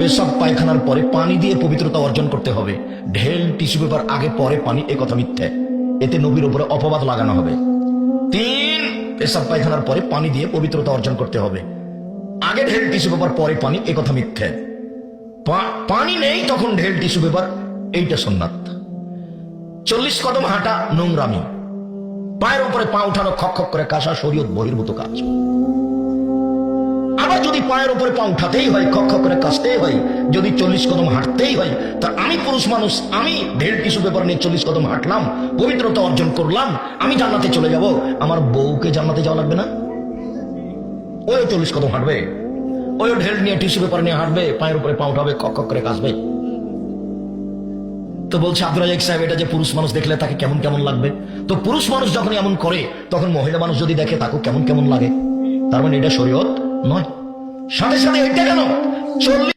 পেশাব পায়খানার পরে পানি দিয়ে পবিত্রতা অর্জন করতে হবে। ঢেল, টিস্যু পেপার আগে, পরে পানি এ কথা মিথ্যে। এতে নবীর উপরে অপবাদ লাগানো হবে। তিন, পেশাব পায়খানার পরে পানি দিয়ে পবিত্রতা অর্জন করতে হবে। আগে ঢেল, টিস্যু পেপার, পরে পানি এ কথা মিথ্যে। পানি নেই তখন ঢেল, টিস্যু পেপার, এইটা সোননাথ। চল্লিশ কদম হাঁটা নোংরামি। পায়ের উপরে পা উঠানো খক খক করে কাঁসা, শরীয়ত, বহির্ভূত কাজ। পায়ের উপরে পা উঠাতেই হয়, খক খক করে কাশতেই হয়, যদি চল্লিশ কদম হাঁটতেই হয়, তা আমি পুরুষ মানুষ, আমি ঢের টিস্যু পেপার নিয়ে চল্লিশ কদম হাঁটলাম, পবিত্রতা অর্জন করলাম, আমি জান্নাতে চলে যাব, আমার বউকে জান্নাতে যাওয়া লাগবে না? ওই চল্লিশ কদম হাঁটবে, ওই ঢেল নিয়ে টিস্যু পেপার নিয়ে হাঁটবে, পায়ের উপরে পা উঠাবে, খক করে কাশবে। তো বলছে আব্দুল রাজাক সাহেব, এটা যে পুরুষ মানুষ দেখলে তাকে কেমন কেমন লাগবে? তো পুরুষ মানুষ যখন এমন করে, তখন মহিলা মানুষ যদি দেখে তাকে কেমন কেমন লাগে? তার মানে এটা শরীয়ত নয়। সাথে সাথে এটা কেন? চল্লিশ